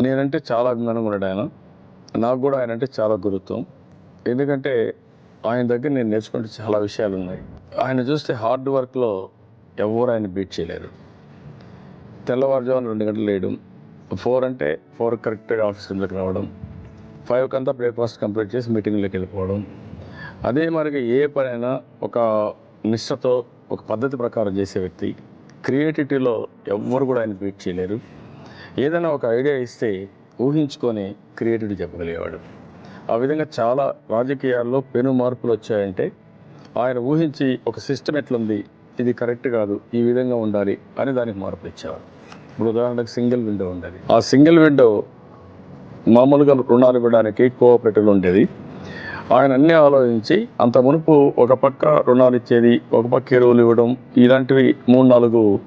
నేనంటే చాలా అభిమానంగా ఉన్నాడు ఆయన. నాకు కూడా ఆయన అంటే చాలా గురుత్వం ఎందుకంటే ఆయన దగ్గర నేను నేర్చుకుంటే చాలా విషయాలు ఉన్నాయి ఆయన చూస్తే హార్డ్ వర్క్లో ఎవరు ఆయన బీట్ చేయలేరు. తెల్లవారుజామున రెండు గంటలు వేయడం ఫోర్ అంటే ఫోర్ కరెక్ట్గా ఆఫీస్ రూమ్లోకి రావడం ఫైవ్కి అంతా బ్రేక్ఫాస్ట్ కంప్లీట్ చేసి మీటింగ్లోకి వెళ్ళిపోవడం. అదే మరిగా ఏ పనైనా ఒక నిష్ఠతో ఒక పద్ధతి ప్రకారం చేసే వ్యక్తి క్రియేటివిటీలో ఎవ్వరు కూడా ఆయన బీట్ చేయలేరు. ఏదైనా ఒక ఐడియా ఇస్తే ఊహించుకొని క్రియేటివిటీ చెప్పగలిగేవాడు. ఆ విధంగా చాలా రాజకీయాల్లో పెను మార్పులు వచ్చాయంటే ఆయన ఊహించి ఒక సిస్టమ్ ఎట్లుంది ఇది కరెక్ట్ కాదు ఈ విధంగా ఉండాలి అని దానికి మార్పులు ఇచ్చేవాడు. ఇప్పుడు ఉదాహరణకు సింగిల్ విండో ఉండేది. ఆ సింగిల్ విండో మామూలుగా రుణాలు ఇవ్వడానికి కోఆపరేటివ్ ఉండేది. ఆయన అన్నీ ఆలోచించి అంత మునుపు ఒక పక్క రుణాలు ఇచ్చేది ఒక పక్క ఎరువులు ఇవ్వడం ఇలాంటివి మూడు నాలుగు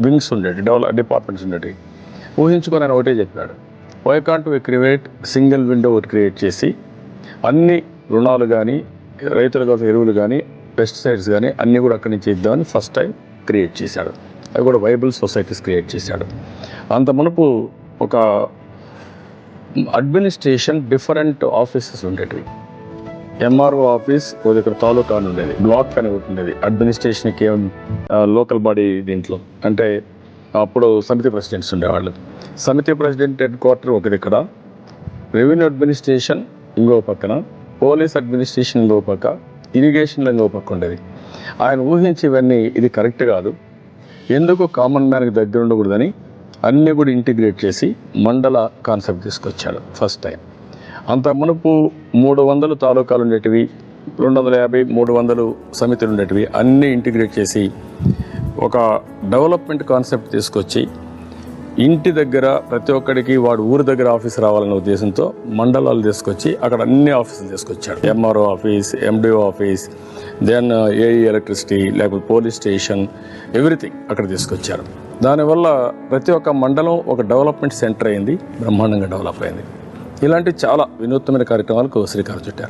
వింగ్స్ ఉండేవి డెవలప్ డిపార్ట్మెంట్స్ ఉండేవి ఊహించుకొని ఆయన ఒకటే చెప్పాడు. Why can't we create single window ఒకటి క్రియేట్ చేసి అన్ని రుణాలు కానీ రైతుల కోసం ఎరువులు కానీ పెస్టిసైడ్స్ కానీ అన్నీ కూడా అక్కడి నుంచి ఇద్దామని ఫస్ట్ టైం క్రియేట్ చేశాడు. అవి కూడా వైబుల్ సొసైటీస్ క్రియేట్ చేశాడు. అంత మునుపు ఒక అడ్మినిస్ట్రేషన్ డిఫరెంట్ ఆఫీసెస్ ఉండేటివి. ఎంఆర్ఓ ఆఫీస్ ఒక దగ్గర తాలూకా అని ఉండేది. బ్లాక్ అని ఒకటి ఉండేది. అడ్మినిస్ట్రేషన్కి లోకల్ బాడీ దీంట్లో. అంటే అప్పుడు సమితి ప్రెసిడెంట్స్ ఉండేవాళ్ళు. సమితి ప్రెసిడెంట్ హెడ్ క్వార్టర్ ఒకటి ఇక్కడ. రెవెన్యూ అడ్మినిస్ట్రేషన్ ఇంకో పక్కన. పోలీస్ అడ్మినిస్ట్రేషన్ ఇంకో పక్క. ఇరిగేషన్లో ఇంకో పక్క ఉండేది. ఆయన ఊహించి ఇవన్నీ ఇది కరెక్ట్ కాదు. ఎందుకు కామన్ మ్యాన్కి దగ్గర ఉండకూడదని అన్నీ కూడా ఇంటిగ్రేట్ చేసి మండల కాన్సెప్ట్ తీసుకొచ్చాడు ఫస్ట్ టైం. అంత మునుపు మూడు వందలు తాలూకాలు ఉండేటివి రెండు వందల యాభై మూడు వందలు సమితులు ఉండేటివి అన్నీ ఇంటిగ్రేట్ చేసి ఒక డెవలప్మెంట్ కాన్సెప్ట్ తీసుకొచ్చి ఇంటి దగ్గర ప్రతి ఒక్కడికి వాడు ఊరి దగ్గర ఆఫీస్ రావాలనే ఉద్దేశంతో మండలాలు తీసుకొచ్చి అక్కడ అన్ని ఆఫీసులు తీసుకొచ్చాడు. MRO office MDO office then AE electricity లేకపోతే పోలీస్ స్టేషన్ ఎవ్రీథింగ్ అక్కడ తీసుకొచ్చారు. దానివల్ల ప్రతి ఒక్క మండలం ఒక డెవలప్మెంట్ సెంటర్ అయింది బ్రహ్మాండంగా డెవలప్ అయింది. ఇలాంటి చాలా వినూత్నమైన కార్యక్రమాలకు శ్రీకారం చుట్టారు.